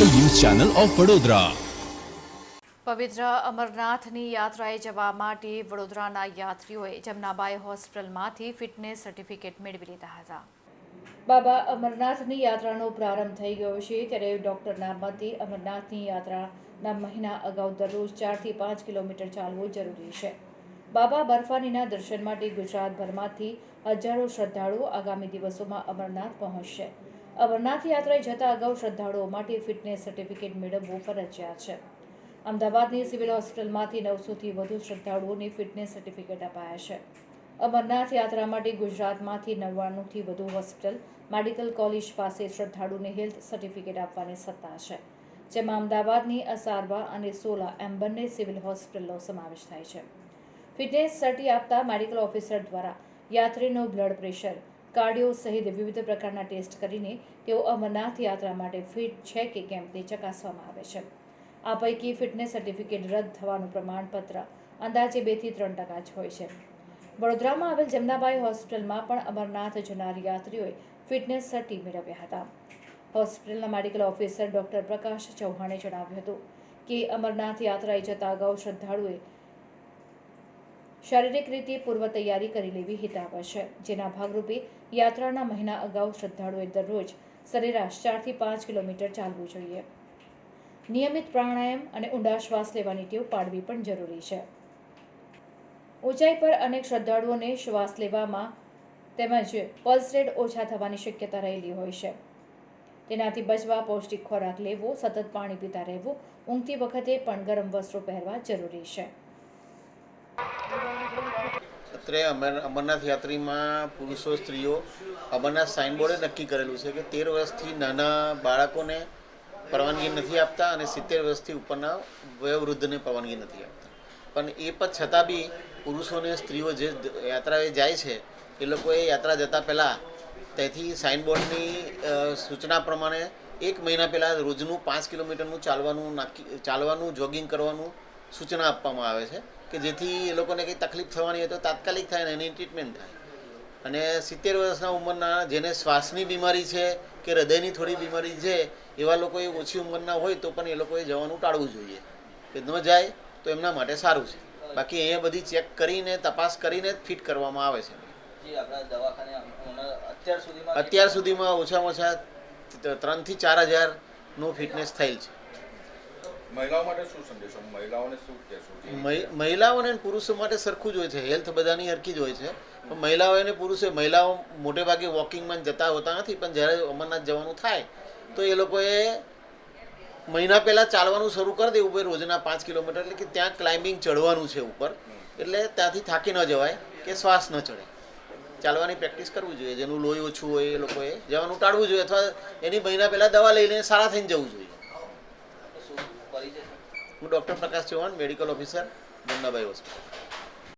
Channel of Vadodara. પવિત્ર અમરનાથની યાત્રાએ જવા માટે વડોદરાના યાત્રીઓએ જમનાબાઈ હોસ્પિટલમાંથી ફિટનેસ સર્ટિફિકેટ મેળવી લીધા હતા. બાબા અમરનાથની યાત્રાનો પ્રારંભ થઈ ગયો છે ત્યારે ડૉક્ટરના મતે અમરનાથની યાત્રાના મહિના અગાઉ દરરોજ ચારથી પાંચ કિલોમીટર ચાલવું જરૂરી છે. બાબા બર્ફાનીના દર્શન માટે ગુજરાતભરમાંથી હજારો શ્રદ્ધાળુઓ આગામી દિવસોમાં અમરનાથ પહોંચશે. અમરનાથ યાત્રાએ જતા અગાઉ શ્રદ્ધાળુઓ માટે ફિટનેસ સર્ટિફિકેટ મેળવવું ફરજિયાત છે. અમદાવાદની સિવિલ હોસ્પિટલમાંથી નવસોથી વધુ શ્રદ્ધાળુઓને ફિટનેસ સર્ટિફિકેટ અપાયા છે. અમરનાથ યાત્રા માટે ગુજરાતમાંથી નવ્વાણુંથી વધુ હોસ્પિટલ, મેડિકલ કોલેજ પાસે શ્રદ્ધાળુને હેલ્થ સર્ટિફિકેટ આપવાની સત્તા છે, જેમાં અમદાવાદની અસારવા અને સોલા એમ બંને સિવિલ હોસ્પિટલનો સમાવેશ થાય છે. ફિટનેસ સર્ટી આપતા મેડિકલ ઓફિસર દ્વારા યાત્રીનું બ્લડ પ્રેશર કાર્ડિયો સહિત વિવિધ પ્રકારના ટેસ્ટ કરીને તેઓ અમરનાથ યાત્રા માટે ફિટ છે કે કેમ તે ચકાસવામાં આવે છે. આ પૈકી ફિટનેસ સર્ટિફિકેટ રદ થવાનું પ્રમાણપત્ર અંદાજે બેથી ત્રણ ટકા જ હોય છે. વડોદરામાં આવેલ જમનાબાઈ હોસ્પિટલમાં પણ અમરનાથ જનાર યાત્રીઓએ ફિટનેસ સર્ટી મેળવ્યા હતા. હોસ્પિટલના મેડિકલ ઓફિસર ડોક્ટર પ્રકાશ ચૌહાણે જણાવ્યું હતું કે અમરનાથ યાત્રાએ જતા અગાઉ શ્રદ્ધાળુએ શારીરિક રીતે પૂર્વ તૈયારી કરી લેવી હિતાવહ છે જેના ભાગરૂપે યાત્રાના મહિના અગાઉ શ્રદ્ધાળુએ દરરોજ સરેરાશ ચારથી પાંચ કિલોમીટર ચાલવું જોઈએ. નિયમિત પ્રાણાયામ અને ઊંડા શ્વાસ લેવાની ટેવ પાડવી પણ જરૂરી છે. ઊંચાઈ પર અનેક શ્રદ્ધાળુઓને શ્વાસ લેવામાં તેમજ પલ્સ રેટ ઓછા થવાની શક્યતા રહેલી હોય છે. તેનાથી બચવા પૌષ્ટિક ખોરાક લેવો, સતત પાણી પીતા રહેવું, ઊંઘતી વખતે પણ ગરમ વસ્ત્રો પહેરવા જરૂરી છે. અત્રે અમર, અમરનાથ યાત્રીમાં પુરુષો, સ્ત્રીઓ અમરનાથ સાઇનબોર્ડે નક્કી કરેલું છે કે તેર વર્ષથી નાના બાળકોને પરવાનગી નથી આપતા અને સિત્તેર વર્ષથી ઉપરના વયોવૃદ્ધને પરવાનગી નથી આપતા. પણ એ પણ છતાં બી પુરુષોને સ્ત્રીઓ જે યાત્રાએ જાય છે, એ લોકોએ યાત્રા જતાં પહેલાં તેથી સાઇનબોર્ડની સૂચના પ્રમાણે એક મહિના પહેલાં રોજનું પાંચ કિલોમીટરનું ચાલવાનું નાખી, ચાલવાનું જોગિંગ કરવાનું સૂચના આપવામાં આવે છે કે જેથી એ લોકોને કંઈ તકલીફ થવાની હોય તો તાત્કાલિક થાય ને એની ટ્રીટમેન્ટ થાય. અને સિત્તેર વર્ષના ઉંમરના જેને શ્વાસની બીમારી છે કે હૃદયની થોડી બીમારી છે એવા લોકોએ ઓછી ઉંમરના હોય તો પણ એ લોકોએ જવાનું ટાળવું જોઈએ. કે ન જાય તો એમના માટે સારું છે. બાકી અહીંયા બધી ચેક કરીને તપાસ કરીને જ ફિટ કરવામાં આવે છે. અત્યાર સુધીમાં ઓછામાં ઓછા ત્રણથી ચાર હજારનું ફિટનેસ થયેલ છે. મહિલાઓને પુરુષો માટે સરખું જ હોય છે. હેલ્થ બધાની હરખી જ હોય છે. પણ મહિલાઓ અને પુરુષો, મહિલાઓ મોટે ભાગે વોકિંગમાં જતા હોતા નથી. પણ જ્યારે અમરનાથ જવાનું થાય, તો એ લોકોએ મહિના પહેલાં ચાલવાનું શરૂ કરી દેવું ભાઈ રોજના પાંચ કિલોમીટર. એટલે કે ત્યાં ક્લાઇમ્બિંગ ચડવાનું છે ઉપર. એટલે ત્યાંથી થાકી ન જવાય કે શ્વાસ ન ચડે. ચાલવાની પ્રેક્ટિસ કરવી જોઈએ. જેનું લોહી ઓછું હોય એ લોકોએ જવાનું ટાળવું જોઈએ. અથવા એની મહિના પહેલાં દવા લઈ લઈને સારા થઈને જવું જોઈએ? હું doctor Prakash Chauhan medical officer Jamnabai hospital